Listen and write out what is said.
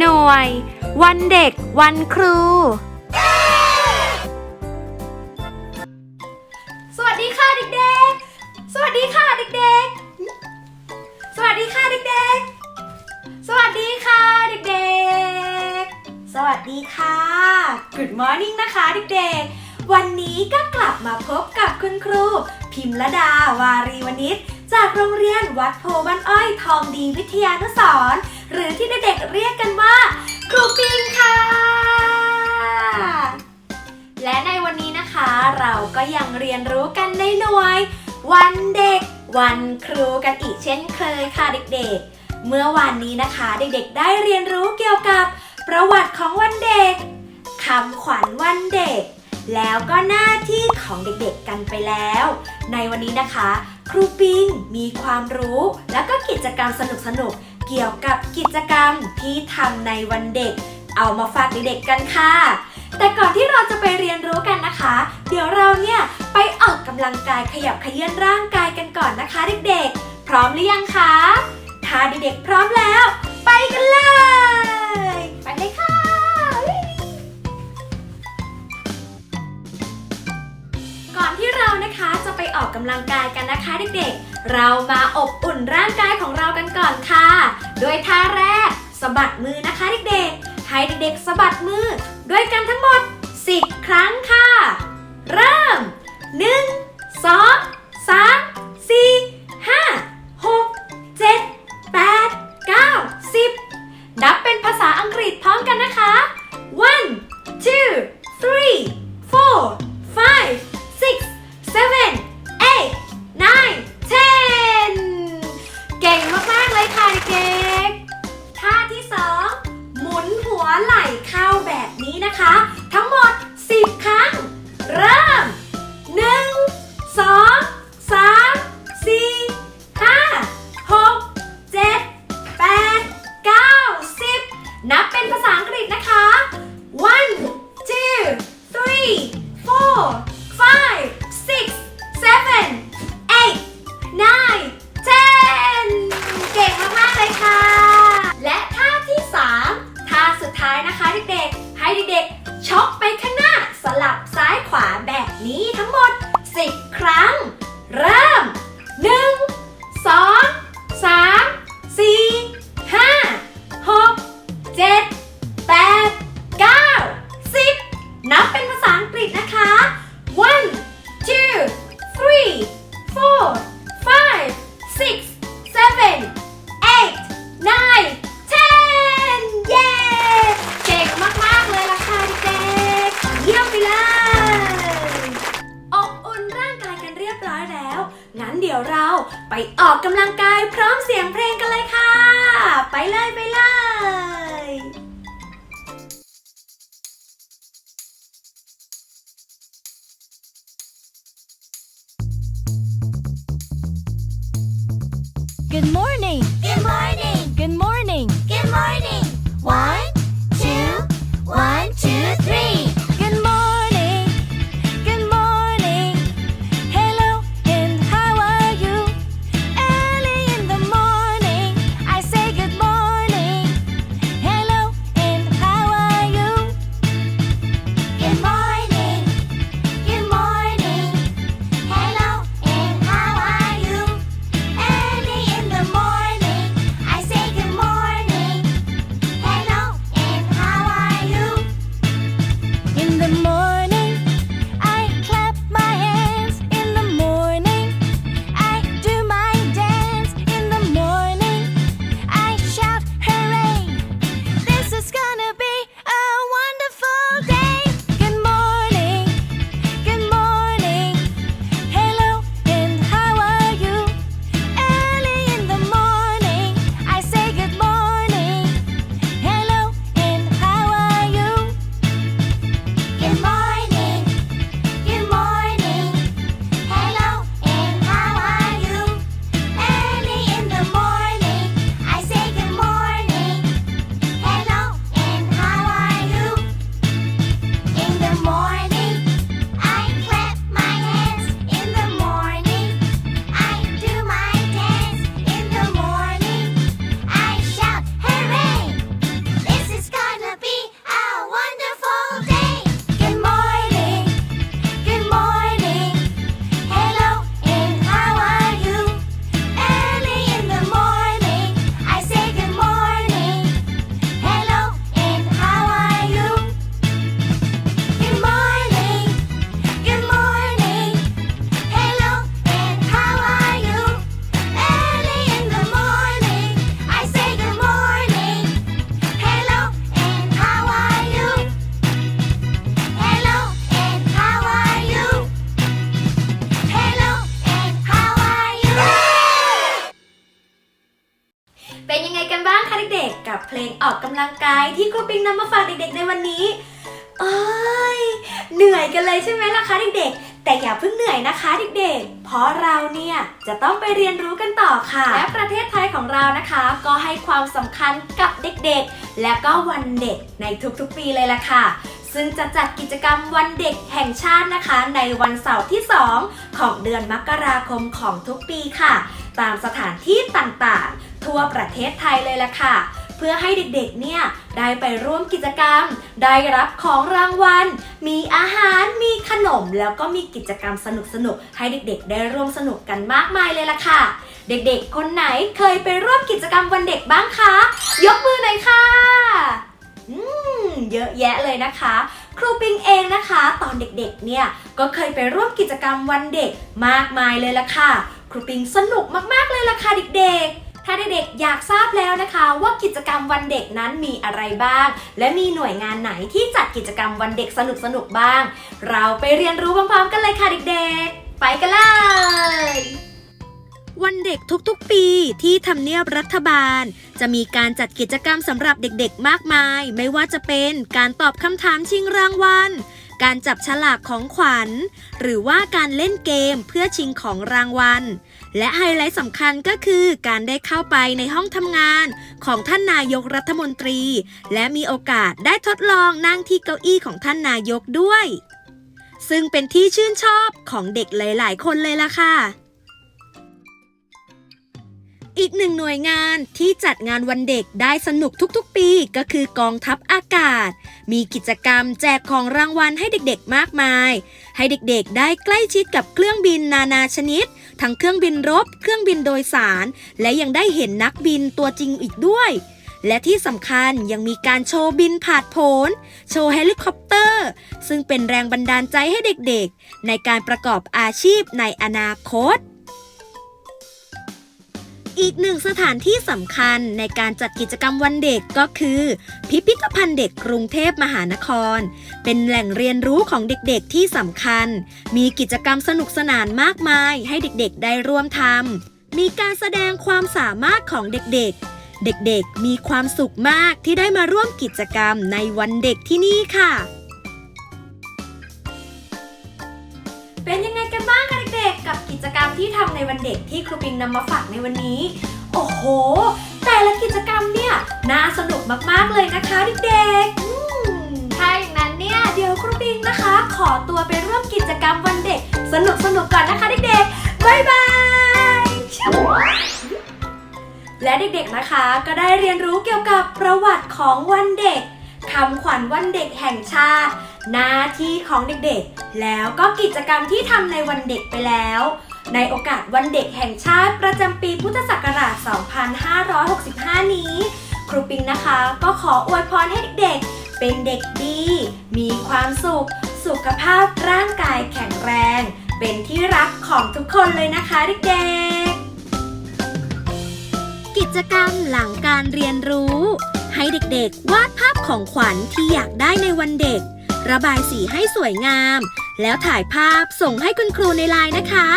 หน่วย วันเด็ก วันครู สวัสดีค่ะเด็กๆ สวัสดีค่ะเด็กๆ สวัสดีค่ะเด็กๆ สวัสดีค่ะเด็กๆ สวัสดีค่ะ Good morning นะคะเด็กๆ วันนี้ก็กลับมาพบกับคุณครู พิมระดาวารีวณิช จากโรงเรียนวัดโพบ้านอ้อยทองดีวิทยานุสรหรือที่เด็กๆเรียกกันว่า ครูปิงค่ะ และในวันนี้นะคะ เราก็ยังเรียนรู้กันในหน่วย วันเด็ก วันครูกันอีกเช่นเคยค่ะเด็กๆ เมื่อวานนี้นะคะเด็กๆได้เรียนรู้เกี่ยวกับ ประวัติของวันเด็กคำขวัญวันเด็กแล้วก็หน้าที่ของเด็กๆกันไปแล้ว ในวันนี้นะคะ ครูปิงมีความรู้แล้วก็กิจกรรมสนุกๆเกี่ยวกับกิจกรรมที่ทำในวันเด็ก เอามาฝากเด็กๆกันค่ะ แต่ก่อนที่เราจะไปเรียนรู้กันนะคะ เดี๋ยวเราเนี่ยไปออกกำลังกายขยับขยื่นร่างกายกันก่อนนะคะ เด็กๆ พร้อมหรือยังคะ ถ้าเด็กๆพร้อมแล้ว ไปกันเลยไปเลยค่ะก่อนที่เรานะคะจะไปออกกำลังกาย เด็กๆ เรามาอบอุ่นร่างกายของเรากันก่อนค่ะ โดยท่าแรกสะบัดมือนะคะเด็กๆ ให้เด็กๆสะบัดมือด้วยกันทั้งหมด 10 นะคะเด็กๆ ให้เด็กๆช็อกไปข้างหน้า สลับซ้ายขวาแบบนี้ทั้งหมด 10 ครั้ง เริ่ม 1 แล้ว งั้นเดี๋ยวเราไปออกกำลังกายพร้อมเสียงเพลงกันเลยค่ะ ไปเลยไปเลย Good morning. Good morning. เด็กๆ กับเพลงออกกำลังกายที่ครูปิงนำมาฝากเด็กๆในวันนี้เอ้ยเหนื่อยกันเลยใช่ไหมล่ะคะเด็กๆ แต่อย่าเพิ่งเหนื่อยนะคะเด็กๆ เพราะเราเนี่ยจะต้องไปเรียนรู้กันต่อค่ะ และประเทศไทยของเรานะคะ ก็ให้ความสำคัญกับเด็กๆ และก็วันเด็กในทุกๆ ปีเลยล่ะค่ะ ซึ่งจะจัดกิจกรรมวันเด็กแห่งชาตินะคะ ในวันเสาร์ที่ 2 ของเดือนมกราคมของทุกปีค่ะ ตามสถานที่ต่างๆ ทั่วประเทศไทยเลยล่ะค่ะ เพื่อให้เด็กๆเนี่ยได้ไปร่วมกิจกรรม ได้รับของรางวัล มีอาหาร มีขนม แล้วก็มีกิจกรรมสนุกๆ ให้เด็กๆ ได้ร่วมสนุกกันมากมายเลยล่ะค่ะ เด็กๆ คนไหนเคยไปร่วมกิจกรรมวันเด็กบ้างคะ ยกมือหน่อยค่ะอืมเยอะแยะเลยนะคะ ครูปิงเองนะคะ ตอนเด็กๆ เนี่ยก็เคยไปร่วมกิจกรรมวันเด็กมากมายเลยล่ะค่ะ ครูปิงสนุกมากๆเลยล่ะค่ะเด็กๆ ถ้าเด็กๆอยากทราบแล้วนะคะ ว่ากิจกรรมวันเด็กนั้นมีอะไรบ้าง และมีหน่วยงานไหนที่จัดกิจกรรมวันเด็กสนุกๆบ้าง เราไปเรียนรู้พร้อมๆ กันเลยค่ะเด็กๆ ไปกันเลยวันเด็กทุกๆ ปีที่ทำเนียบรัฐบาล จะมีการจัดกิจกรรมสำหรับเด็กๆ มากมาย ไม่ว่าจะเป็นการตอบคำถามชิงรางวัล การจับฉลากของขวัญ หรือว่าการเล่นเกมเพื่อชิงของรางวัล และไฮไลท์สำคัญก็คือการได้เข้าไปในห้องทำงานของท่านนายกรัฐมนตรี และมีโอกาสได้ทดลองนั่งที่เก้าอี้ของท่านนายกด้วย ซึ่งเป็นที่ชื่นชอบของเด็กหลาย ๆ คนเลยล่ะค่ะ อีกหนึ่งหน่วยงานที่จัดงานวันเด็กได้สนุกทุกๆ ปีก็คือกองทัพอากาศ มีกิจกรรมแจกของรางวัลให้เด็กๆมากมาย ให้เด็กๆ ได้ใกล้ชิดกับเครื่องบินนานาชนิด ทั้งเครื่องบินรบ เครื่องบินโดยสาร และยังได้เห็นนักบินตัวจริงอีกด้วย และที่สำคัญยังมีการโชว์บินผาดโผนโชว์เฮลิคอปเตอร์ ซึ่งเป็นแรงบันดาลใจให้เด็กๆ ในการประกอบอาชีพในอนาคต อีกหนึ่งสถานที่สำคัญในการจัดกิจกรรมวันเด็กก็คือ พิพิธภัณฑ์เด็กกรุงเทพมหานคร เป็นแหล่งเรียนรู้ของเด็กๆที่สำคัญ มีกิจกรรมสนุกสนานมากมายให้เด็กๆได้ร่วมทำมีการแสดงความสามารถของเด็กๆ เด็กๆมีความสุขมากที่ได้มาร่วมกิจกรรมในวันเด็กที่นี่ค่ะ ที่ทำในวันเด็กที่ครูปิงนำมาฝากในวันนี้ โอ้โห แต่ละกิจกรรมเนี่ย น่าสนุกมากๆเลยนะคะเด็กๆอืมถ้าอย่างนั้นเนี่ยเดี๋ยวครูปิงนะคะ ขอตัวไปร่วมกิจกรรมวันเด็ก สนุกๆก่อนนะคะเด็กๆบ๊ายบายและเด็กๆนะคะก็ได้เรียนรู้เกี่ยวกับประวัติของวันเด็กคำขวัญวันเด็กแห่งชาติ หน้าที่ของเด็กๆ แล้วก็กิจกรรมที่ทำในวันเด็กไปแล้ว ในโอกาสวันเด็กแห่งชาติประจำปีพุทธศักราช 2565 นี้ ครูปิงนะคะก็ขออวยพรให้เด็กๆ เป็นเด็กดี มีความสุข สุขภาพร่างกายแข็งแรง เป็นที่รักของทุกคนเลยนะคะเด็กๆ กิจกรรมหลังการเรียนรู้ ให้เด็กๆ วาดภาพของขวัญที่อยากได้ในวันเด็ก ระบายสีให้สวยงาม แล้วถ่ายภาพส่งให้คุณครูในไลน์นะคะ